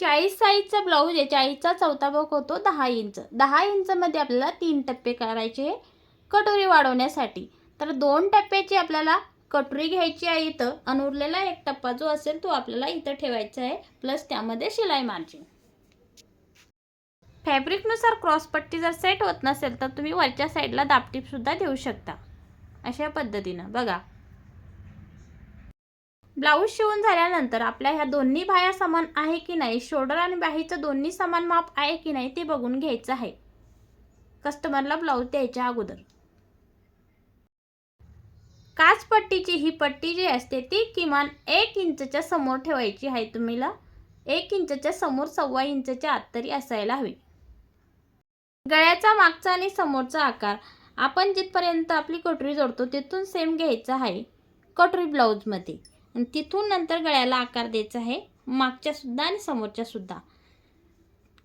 चाळीस साईजचा ब्लाऊज आहे. चाळीसचा चौथा भाग होतो दहा इंच. दहा इंचमध्ये आपल्याला तीन टप्पे करायचे कटोरी वाढवण्यासाठी. तर दोन टप्प्याची आपल्याला कटोरी घ्यायची आहे इथं. आणि उरलेला एक टप्पा जो असेल तो आपल्याला इथं ठेवायचा आहे. प्लस त्यामध्ये शिलाई मार्जिन फॅब्रिकनुसार क्रॉसपट्टी जर सेट होत नसेल तर तुम्ही वरच्या साईडला दापटीपसुद्धा देऊ शकता. अशा पद्धतीनं. बघा. ब्लाऊज शिवून झाल्यानंतर आपल्या ह्या दोन्ही बाह्या समान आहे की नाही शोल्डर आणि बाहीचं दोन्ही समान माप आहे की नाही ते बघून घ्यायचं आहे. कस्टमरला ब्लाऊज द्यायच्या अगोदर. काच पट्टीची ही पट्टी जी असते ती किमान एक इंचच्या समोर ठेवायची आहे तुम्हीला. एक इंचच्या समोर सव्वा इंचच्या आत तरी असायला हवी. गळ्याचा मागचा आणि समोरचा आकार आपण जिथपर्यंत आपली कटोरी जोडतो तिथून सेम घ्यायचा आहे. कटोरी ब्लाऊजमध्ये. आणि तिथून नंतर गळ्याला आकार द्यायचा आहे. मागच्यासुद्धा आणि समोरच्यासुद्धा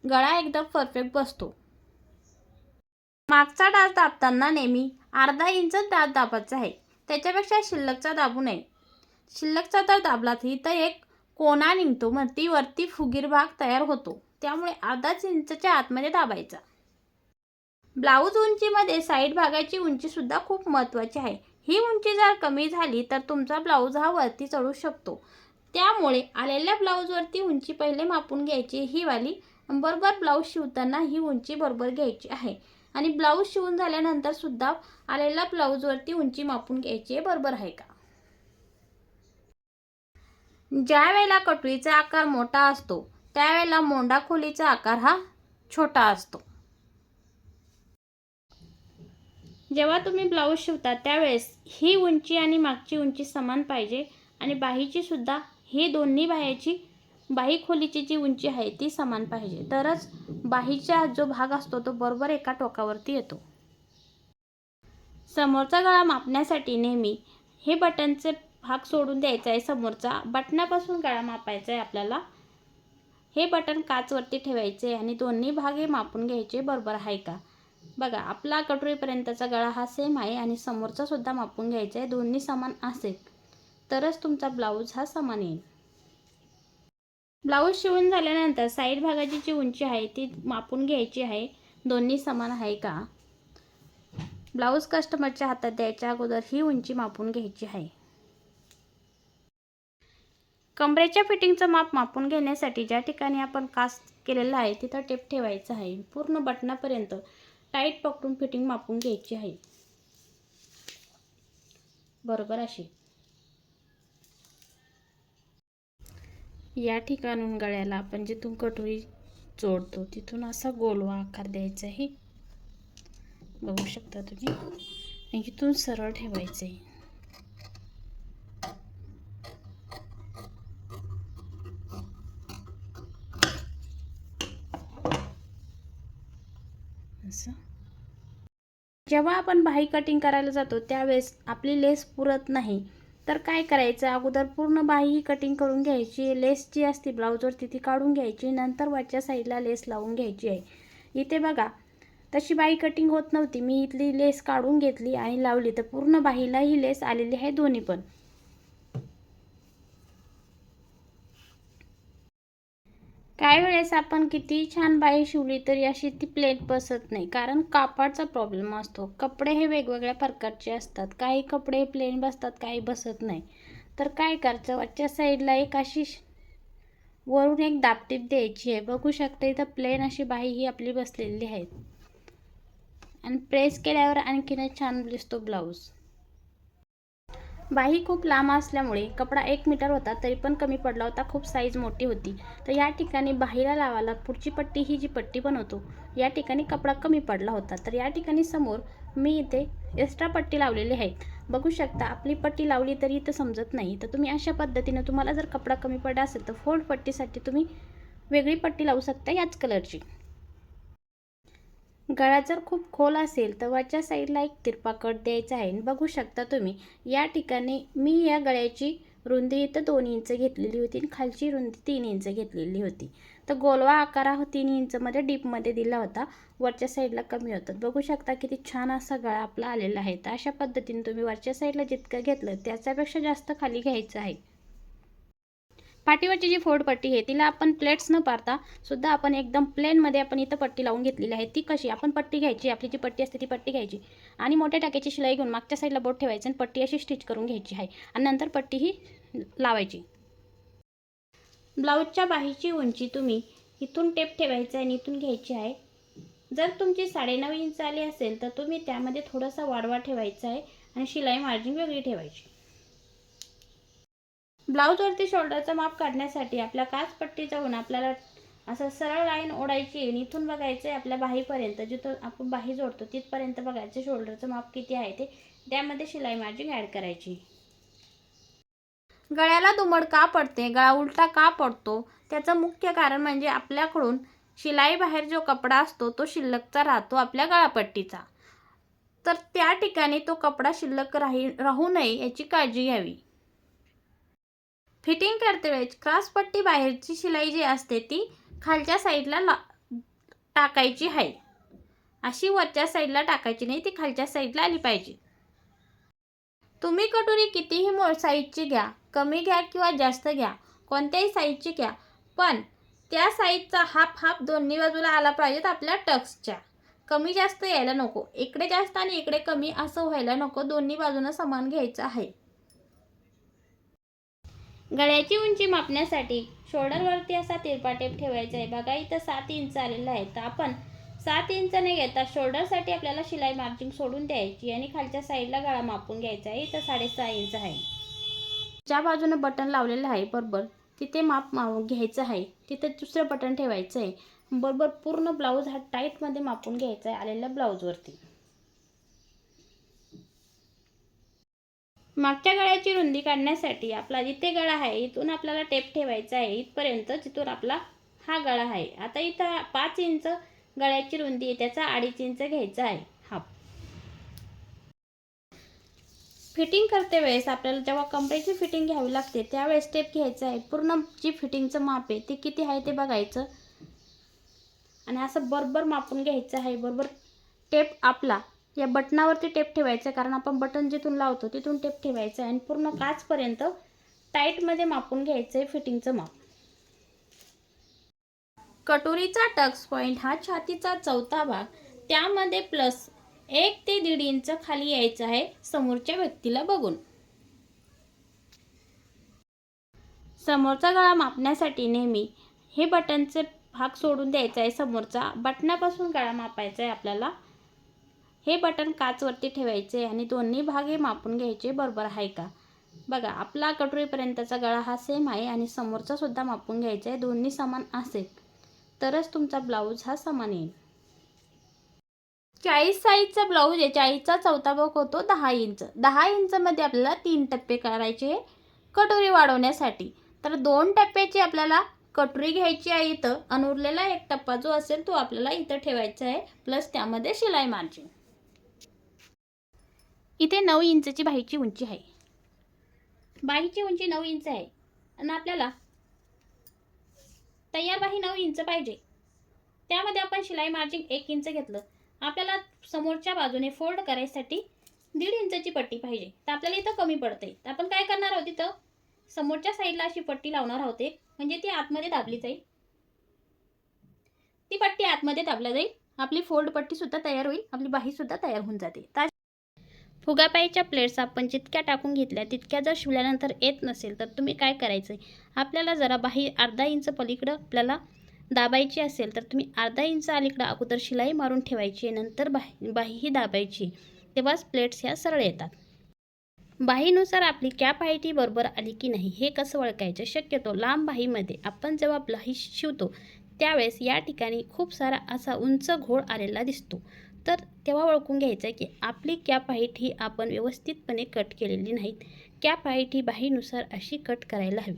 गळा एकदम परफेक्ट बसतो. मागचा डास दाबताना नेहमी अर्धा इंच डास दाबायचा आहे. त्याच्यापेक्षा शिल्लकचा दाबू नये. शिल्लकचा जर दाबला तरी तर एक कोणा निघतो. मग ती वरती फुगीर भाग तयार होतो. त्यामुळे अर्धाच इंचच्या आतमध्ये दाबायचा. ब्लाऊज उंचीमध्ये साईड भागाची उंचीसुद्धा खूप महत्त्वाची आहे. ही उंची जर कमी झाली तर तुमचा ब्लाऊज हा वरती चढू शकतो. त्यामुळे आलेल्या ब्लाऊजवरती उंची पहिले मापून घ्यायची. ही वाली बरोबर ब्लाऊज शिवताना ही उंची बरोबर घ्यायची आहे. आणि ब्लाऊज शिवून झाल्यानंतर सुद्धा आलेल्या ब्लाऊजवरती उंची मापून घ्यायची आहे बरोबर आहे का? ज्या वेळेला कटोरीचा आकार मोठा असतो त्यावेळेला मोंडा खोलीचा आकार हा छोटा असतो. जेव्हा तुम्ही ब्लाऊज शिवता त्यावेळेस ही उंची आणि मागची उंची समान पाहिजे आणि बाहीची सुद्धा ही दोन्ही बाह्याची बाही खोलीची जी उंची आहे ती समान पाहिजे. तरच बाहीचा जो भाग असतो तो बरोबर एका टोकावरती येतो. समोरचा गळा मापण्यासाठी नेहमी हे बटनचे भाग सोडून द्यायचा आहे समोरचा. बटनापासून गळा मापायचा आहे आपल्याला. हे बटन काचवरती ठेवायचे आणि दोन्ही भाग हे मापून घ्यायचे. बरोबर आहे का? बघा आपला कटोरीपर्यंतचा गळा हा सेम आहे आणि समोरचा सुद्धा मापून घ्यायचा आहे. दोन्ही समान असेल तरच तुमचा ब्लाऊज हा समान येईल. ब्लाऊज शिवून झाल्यानंतर साईड भागाची जी उंची आहे ती मापून घ्यायची आहे. दोन्ही समान आहे का? ब्लाऊज कस्टमरच्या हातात द्यायच्या अगोदर ही उंची मापून घ्यायची आहे. कमरेच्या फिटिंगचं माप मापून घेण्यासाठी ज्या ठिकाणी आपण कास्ट केलेलं आहे तिथं टेप ठेवायचं आहे. पूर्ण बटनापर्यंत टाईट पकडून फिटिंग मापून घ्यायची आहे. बरोबर अशी. या ठिकाणून गळ्याला आपण जिथून कटोरी जोडतो तिथून असा गोलवा आकार द्यायचा आहे. बघू शकता तुम्ही. इथून सरळ ठेवायचं आहे असं जेव्हा आपण बाही कटिंग करायला जातो त्यावेळेस आपली लेस पुरत नाही. तर काय करायचं? अगोदर पूर्ण बाही कटिंग करून घ्यायची. लेस जी असते ब्लाऊजवरती ती काढून घ्यायची. नंतर वरच्या साईडला लेस लावून घ्यायची आहे. इथे बघा तशी बाही कटिंग होत नव्हती. मी इथली लेस काढून घेतली आणि लावली. तर पूर्ण बाहीला ही लेस आलेली आहे दोन्ही पण. काही वेळेस आपण किती छान बाही शिवली तरी अशी ती प्लेट बसत नाही. कारण कापडचा प्रॉब्लेम असतो. कपडे हे वेगवेगळ्या प्रकारचे असतात. काही कपडे प्लेन बसतात काही बसत नाही. तर काय करायचं? वरच्या साईडला एक अशी वरून एक दापटीप द्यायची आहे. बघू शकता इथं प्लेन अशी बाही ही आपली बसलेली आहे. आणि प्रेस केल्यावर आणखीनच छान दिसतो ब्लाऊज बाही खूप लांब असल्यामुळे कपडा एक मीटर होता तरी पण कमी पडला होता खूप साईज मोठी होती. तर या ठिकाणी बाहीला लावायला पुढची पट्टी ही जी पट्टी बनवतो या ठिकाणी कपडा कमी पडला होता. तर या ठिकाणी समोर मी इथे एक्स्ट्रा पट्टी लावलेली आहे. बघू शकता आपली पट्टी लावली तरी इथं समजत नाही. तर तुम्ही अशा पद्धतीनं तुम्हाला जर कपडा कमी पडला असेल तर फोल्ड पट्टीसाठी तुम्ही वेगळी पट्टी लावू शकता याच कलरची गळा जर खूप खोल असेल तर वरच्या साईडला एक तिरपा कट द्यायचा आहे बघू शकता तुम्ही या ठिकाणी मी या गळ्याची रुंदी इथं दोन इंच घेतलेली होती आणि खालची रुंदी तीन इंच घेतलेली होती. तर गोलवा आकार हा तीन इंचमध्ये डीपमध्ये दिला होता वरच्या साईडला कमी होतं. बघू शकता किती छान असा गळा आपला आलेला आहे. तर अशा पद्धतीने तुम्ही वरच्या साईडला जितकं घेतलं त्याच्यापेक्षा जास्त खाली घ्यायचं आहे. पाठीवरची जी फोड पट्टी आहे तिला आपण प्लेट्स न पारता सुद्धा आपण एकदम प्लेनमध्ये आपण इथं पट्टी लावून घेतलेली आहे. ती कशी? आपण पट्टी घ्यायची आपली जी पट्टी असते ती पट्टी घ्यायची आणि मोठ्या टाक्याची शिलाई घेऊन मागच्या साईडला बोट ठेवायचं आणि पट्टी अशी स्टिच करून घ्यायची आहे आणि नंतर पट्टी ही लावायची. ब्लाऊजच्या बाहीची उंची तुम्ही इथून टेप ठेवायचं आहे आणि इथून घ्यायची आहे. जर तुमची साडेनऊ इंच आली असेल तर तुम्ही त्यामध्ये थोडासा वाढवा ठेवायचा आहे आणि शिलाई मार्जिन वेगळी ठेवायची. ब्लाऊजवरती शोल्डरचं माप काढण्यासाठी आपल्या काच पट्टी जाऊन आपल्याला असं सरळ लाईन ओढायची आणि इथून बघायचं आहे आपल्या बाहीपर्यंत जिथं आपण बाही जोडतो तिथपर्यंत बघायचं शोल्डरचं माप किती आहे ते. त्यामध्ये शिलाई मार्जिन ॲड करायची. गळ्याला दुमड का पडते? गळा उलटा का पडतो? त्याचं मुख्य कारण म्हणजे आपल्याकडून शिलाई बाहेर जो कपडा असतो तो शिल्लकचा राहतो आपल्या गळापट्टीचा तर त्या ठिकाणी तो कपडा शिल्लक राही राहू नये याची काळजी घ्यावी. फिटिंग करते वेळेस क्रॉसपट्टी बाहेरची शिलाई जी असते ती खालच्या साईडला ला टाकायची आहे. अशी वरच्या साईडला टाकायची नाही ती खालच्या साईडला आली पाहिजे. तुम्ही कटोरी कितीही मोळ साईजची घ्या कमी घ्या किंवा जास्त घ्या कोणत्याही साईजची घ्या पण त्या साईजचा हाफ हाफ दोन्ही बाजूला आला पाहिजेत आपल्या टक्सच्या. कमी जास्त यायला नको. इकडे जास्त आणि इकडे कमी असं व्हायला नको. दोन्ही बाजूनं समान घ्यायचं आहे. गळ्याची उंची मापण्यासाठी शोल्डरवरती असा तिरपा टेप ठेवायचा आहे. बघा इथं सात इंच आलेला आहे तर आपण सात इंच नाही घेता शोल्डरसाठी आपल्याला शिलाई मार्जिंग सोडून द्यायची आणि खालच्या साईडला गळा मापून घ्यायचा आहे. इथं साडेसहा इंच आहे. ज्या बाजूने बटन लावलेलं आहे बरोबर तिथे माप माव घ्यायचं आहे. तिथे दुसरं बटन ठेवायचं आहे. बरोबर पूर्ण ब्लाऊज हा टाईटमध्ये मापून घ्यायचा आहे आलेल्या ब्लाऊजवरती. मागच्या गळ्याची रुंदी काढण्यासाठी आपला जिथे गळा आहे इथून आपल्याला टेप ठेवायचा आहे. इथपर्यंत जिथून आपला हा गळा आहे. आता इथं पाच इंच गळ्याची रुंदी आहे त्याचा अडीच इंच घ्यायचा आहे. हाफ फिटिंग करते वेळेस आपल्याला जेव्हा कमरेची फिटिंग घ्यावी लागते त्यावेळेस टेप घ्यायचं आहे. पूर्ण जी फिटिंगचं माप आहे ते किती आहे ते बघायचं. आणि असं बरोबर मापून घ्यायचं आहे. बरोबर टेप आपला या बटनावरती टेप ठेवायचं आहे कारण आपण बटन जिथून लावतो तिथून टेप ठेवायचं आहे आणि पूर्ण काचपर्यंत टाईटमध्ये मापून घ्यायचं आहे फिटिंगचं माप. कटोरीचा टक्स पॉईंट हा छातीचा चौथा भाग त्यामध्ये प्लस एक ते दीड इंच खाली यायचं आहे समोरच्या व्यक्तीला बघून. समोरचा गळा मापण्यासाठी नेहमी हे बटनचे भाग सोडून द्यायचा आहे समोरचा. बटनापासून गळा मापायचा आहे आपल्याला. हे बटन काचवरती ठेवायचे आणि दोन्ही भाग हे मापून घ्यायचे बरोबर आहे का? बघा आपला कटोरीपर्यंतचा गळा हा सेम आहे आणि समोरचा सुद्धा मापून घ्यायचा आहे दोन्ही समान असेल. तरच तुमचा ब्लाऊज हा समान येईल. चाळीस साईजचा ब्लाऊज आहे. चाळीसचा चौथा भाग होतो दहा इंच. दहा इंचमध्ये आपल्याला तीन टप्पे करायचे कटोरी वाढवण्यासाठी. तर दोन टप्प्याची आपल्याला कटोरी घ्यायची आहे इथं. आणि उरलेला एक टप्पा जो असेल तो आपल्याला इथं ठेवायचा आहे प्लस त्यामध्ये शिलाई मार्जिन. इथे नऊ इंचची बाहीची उंची आहे. बाहीची उंची नऊ इंच आहे. आणि आपल्याला तयार बाही नऊ इंच पाहिजे. त्यामध्ये आपण शिलाई मार्जिन एक इंच घेतलं. आपल्याला समोरच्या बाजूने फोल्ड करायसाठी दीड इंचची पट्टी पाहिजे. तर आपल्याला इथं कमी पडते तर आपण काय करणार आहोत इथं? समोरच्या साईडला अशी पट्टी लावणार आहोत. म्हणजे ती आतमध्ये दाबली जाईल. ती पट्टी आतमध्ये दाबल्या जाईल. आपली फोल्ड पट्टी सुद्धा तयार होईल. आपली बाही सुद्धा तयार होऊन जाते. फुगापाईच्या प्लेट्स आपण जितक्या टाकून घेतल्या तितक्या जर शिवल्यानंतर येत नसेल तर तुम्ही काय करायचं आहे आपल्याला जरा बाही अर्धा इंच पलीकडं आपल्याला दाबायची असेल तर तुम्ही अर्धा इंच अलीकडं अगोदर शिलाई मारून ठेवायची नंतर बाही बाहीही दाबायची तेव्हाच प्लेट्स ह्या सरळ येतात. बाहीनुसार आपली कॅप हाईट बरोबर आली की नाही हे कसं ओळखायचं? शक्यतो लांब बाहीमध्ये आपण जेव्हा बाही शिवतो त्यावेळेस या ठिकाणी खूप सारा असा उंच घोळ आलेला दिसतो. तर तेव्हा ओळखून घ्यायचं की आपली कॅप हाईट ही आपण व्यवस्थितपणे कट केलेली नाहीत. कॅप हाईट ही बाहीनुसार अशी कट करायला हवी.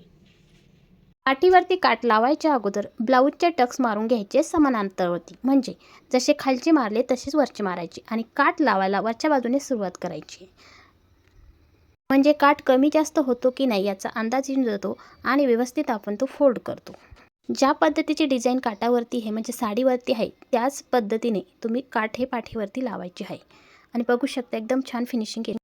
पाठीवरती काट लावायच्या अगोदर ब्लाऊजचे टक्स मारून घ्यायचे समानांतरवरती म्हणजे जसे खालचे मारले तसेच वरचे मारायचे आणि काट लावायला वरच्या बाजूने सुरुवात करायची. म्हणजे काट कमी जास्त होतो की नाही याचा अंदाज येऊन जातो आणि व्यवस्थित आपण तो फोल्ड करतो. ज्या पद्धतीची डिझाईन काटावरती आहे म्हणजे साडीवरती आहे त्याच पद्धतीने तुम्ही काठ हे पाठीवरती लावायचे आहे. आणि बघू शकता एकदम छान फिनिशिंग केली